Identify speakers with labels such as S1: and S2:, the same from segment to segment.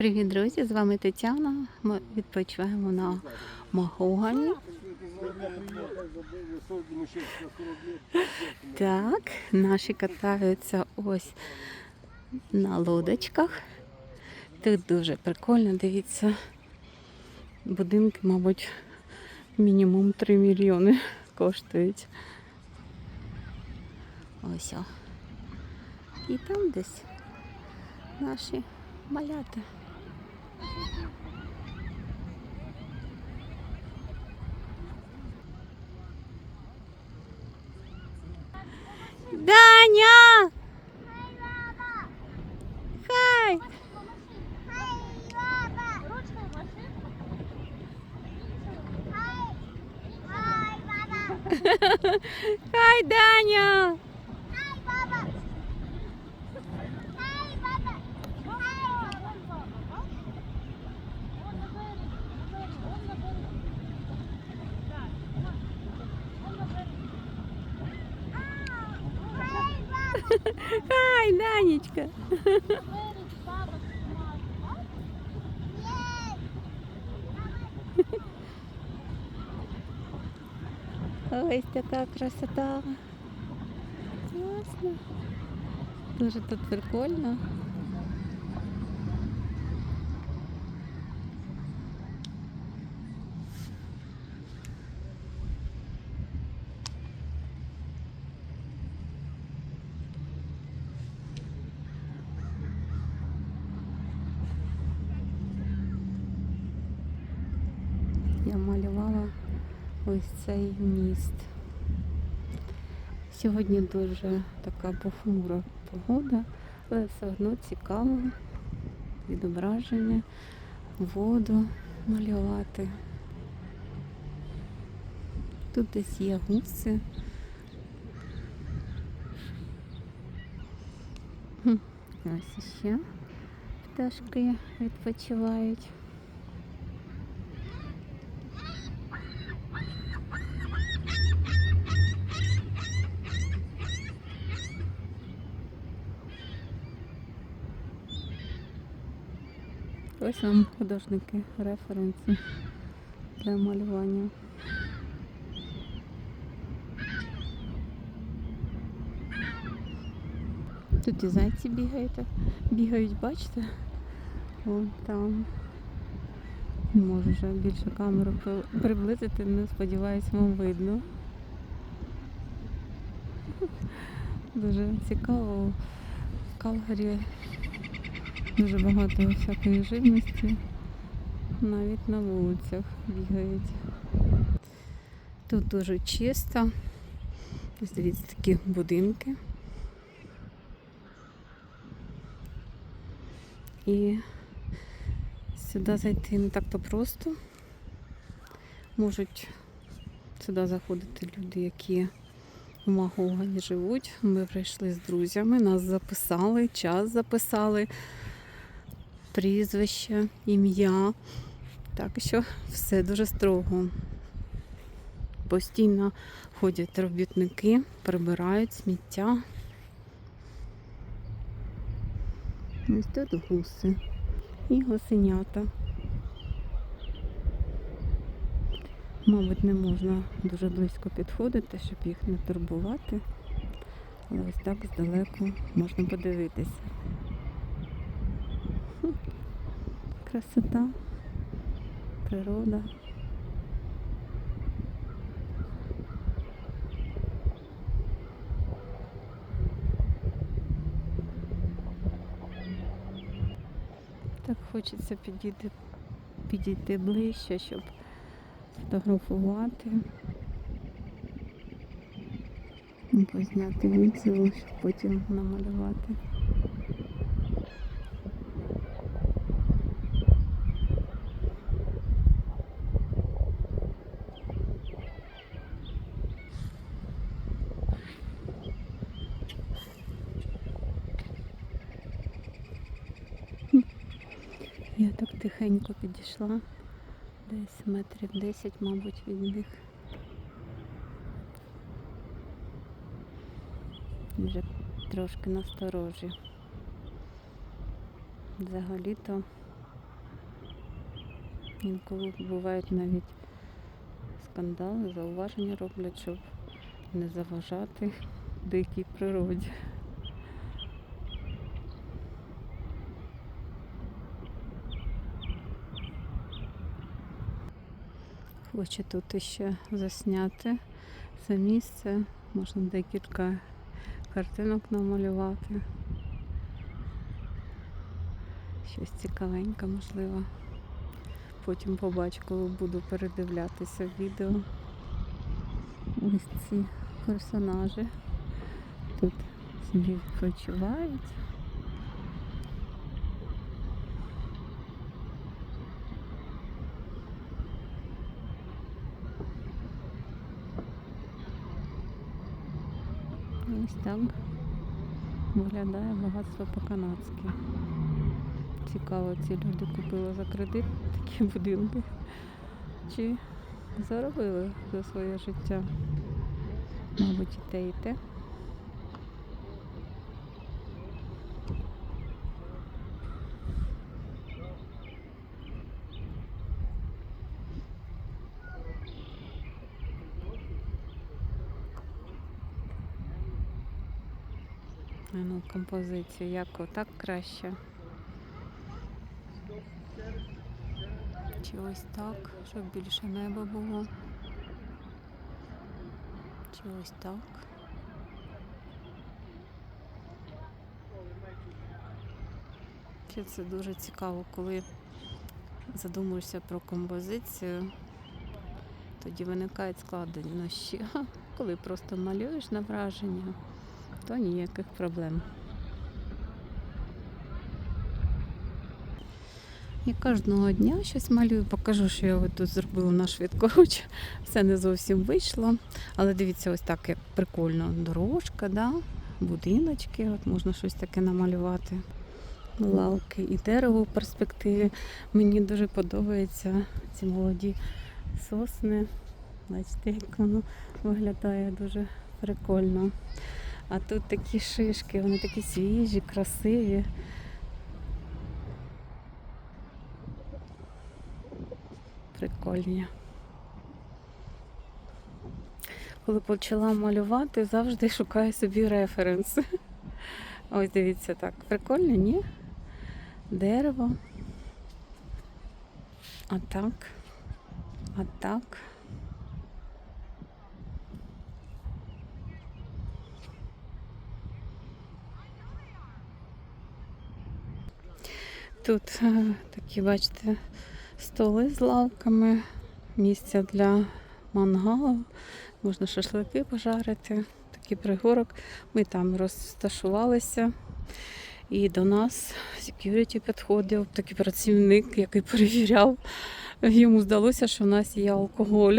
S1: Привіт, друзі! З вами Тетяна. Ми відпочиваємо на Магогані. Так, наші катаються ось на лодочках. Тут дуже прикольно, дивіться. Будинки, мабуть, мінімум 3 мільйони коштують. Ось о. І там десь наші малята. Даня! Хай! Хай, Даня! Хай, Данечка! Ось така красота. Класно. Дуже тут прикольно. Ось цей міст. Сьогодні дуже така похмура погода, але все одно цікаво відображення, воду малювати. Тут десь є гуси. Ось ще пташки відпочивають. Ось вам художники референси для малювання. Тут і зайці бігають, бігають, бачите? Вон там. Не можу вже більше камеру приблизити, не сподіваюсь, вам видно. Дуже цікаво. В Калгарі Дуже багато всякої живності. Навіть на вулицях бігають. Тут дуже чисто. Ось дивіться такі будинки. І сюди зайти не так-то просто. Можуть сюди заходити люди, які в Магогані живуть. Ми прийшли з друзями, нас записали, час записали прізвище, ім'я. Так що все дуже строго. Постійно ходять робітники, прибирають сміття. Ось тут гуси і гусенята. Мабуть, не можна дуже близько підходити, щоб їх не турбувати. Але ось так здалеку можна подивитися. Красота, природа. Так хочеться підійти, підійти ближче, щоб фотографувати, позняти відео, щоб потім намалювати. Я так тихенько підійшла, десь метрів 10, мабуть, від них. Вже трошки насторожі. Взагалі-то Інколи бувають навіть скандали, зауваження роблять, щоб не заважати дикій природі. Хочу тут іще засняти це місце. Можна декілька картинок намалювати. Щось цікавеньке, можливо. Потім побачу, коли буду передивлятися відео. Ось ці персонажі тут собі відпочивають. Ось так виглядає багатство по-канадськи. Цікаво, ці люди купили за кредит такі будинки. Чи заробили за своє життя? Мабуть, і те, і те. А ну, композицію, як отак краще. Чи ось так, щоб більше неба було. Чи ось так. Ще це дуже цікаво, коли задумуєшся про композицію, тоді виникають складнощі. Коли просто малюєш на враження, то ніяких проблем. Я кожного дня щось малюю, покажу, що я тут зробила на швидкоруч. Все не зовсім вийшло. Але дивіться, ось так як прикольно. Дорожка, да? будиночки, от можна щось таке намалювати. Лавки і дерево в перспективі. Мені дуже подобаються ці молоді сосни. Бачите, як воно виглядає дуже прикольно. А тут такі шишки, вони такі свіжі, красиві. Прикольні. Коли почала малювати, завжди шукаю собі референс. Ось дивіться так. Прикольно, ні? Дерево. А так. Тут е, такі, бачите, столи з лавками, місця для мангалу, можна шашлики пожарити, такий пригорок. Ми там розташувалися. І до нас security підходив, такий працівник, який перевіряв. Йому здалося, що в нас є алкоголь.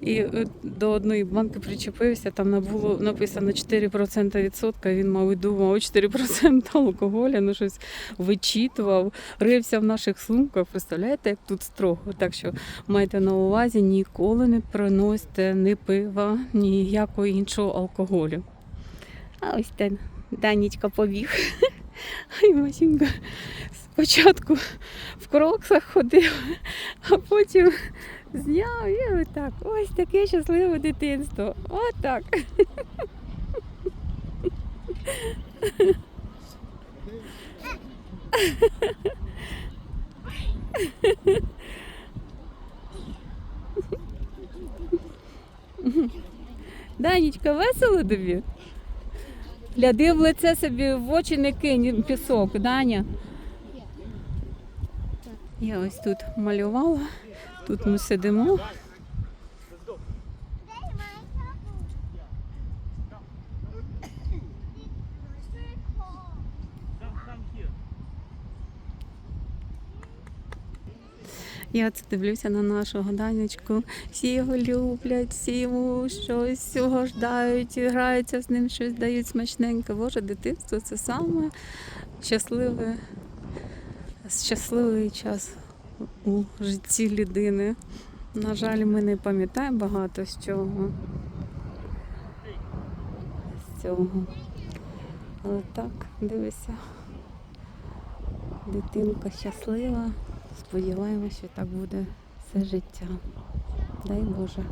S1: І е, до одної банки причепився, там було написано 4% відсотка. Він, мабуть, думав, 4% алкоголя, ну щось вичитував, рився в наших сумках. Представляєте, як тут строго. Так що майте на увазі, ніколи не приносьте ні пива, ніякого іншого алкоголю. А ось Данічка побіг. Ай, Масінька спочатку в кроксах ходив, а потім зняв і отак. Ось таке щасливе дитинство. Отак. Данічка, весело тобі? Гляди в лице собі в очі не кинь пісок, Даня. Я ось тут малювала, тут ми сидимо. Я це дивлюся на нашого Данечку. Всі його люблять, всі йому щось всього ждають, граються з ним, щось дають смачненьке. Боже, дитинство це саме щасливе, щасливий час у житті людини. На жаль, ми не пам'ятаємо багато з чого. З цього. Але так, дивися. Дитинка щаслива. Сподіваємося, що так буде все життя. Дай Боже.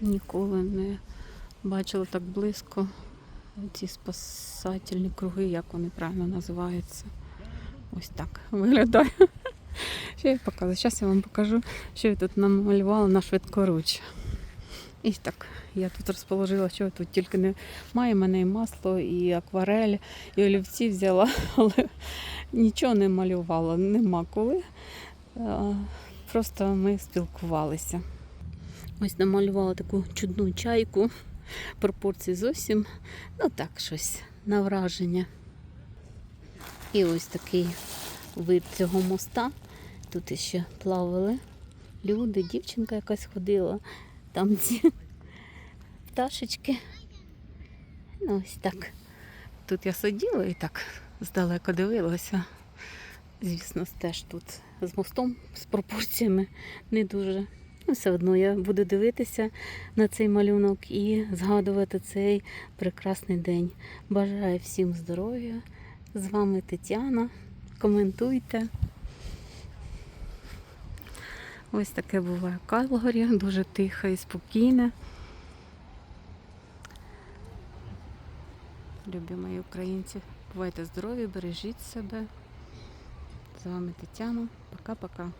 S1: Ніколи не бачила так близько ці спасательні круги, як вони правильно називаються. Ось так виглядає. Що я показую? Зараз я вам покажу, що я тут намалювала на швидкоруч. І так, я тут розположила, що тут тільки не має в мене і масло, і акварель, і олівці взяла, але нічого не малювала, нема коли. Просто ми спілкувалися. Ось намалювала таку чудну чайку. Пропорції зовсім, ну так, щось на враження. І ось такий вид цього моста. Тут іще плавали люди, дівчинка якась ходила. Там ці пташечки. Ну, ось так. Тут я сиділа і так здалека дивилася. Звісно, теж тут з мостом, з пропорціями не дуже. Ну, все одно я буду дивитися на цей малюнок і згадувати цей прекрасний день. Бажаю всім здоров'я. З вами Тетяна. Коментуйте. Ось таке буває Калгарі, дуже тихе і спокійне. Любі мої українці, бувайте здорові, бережіть себе. З вами Тетяна. Пока-пока.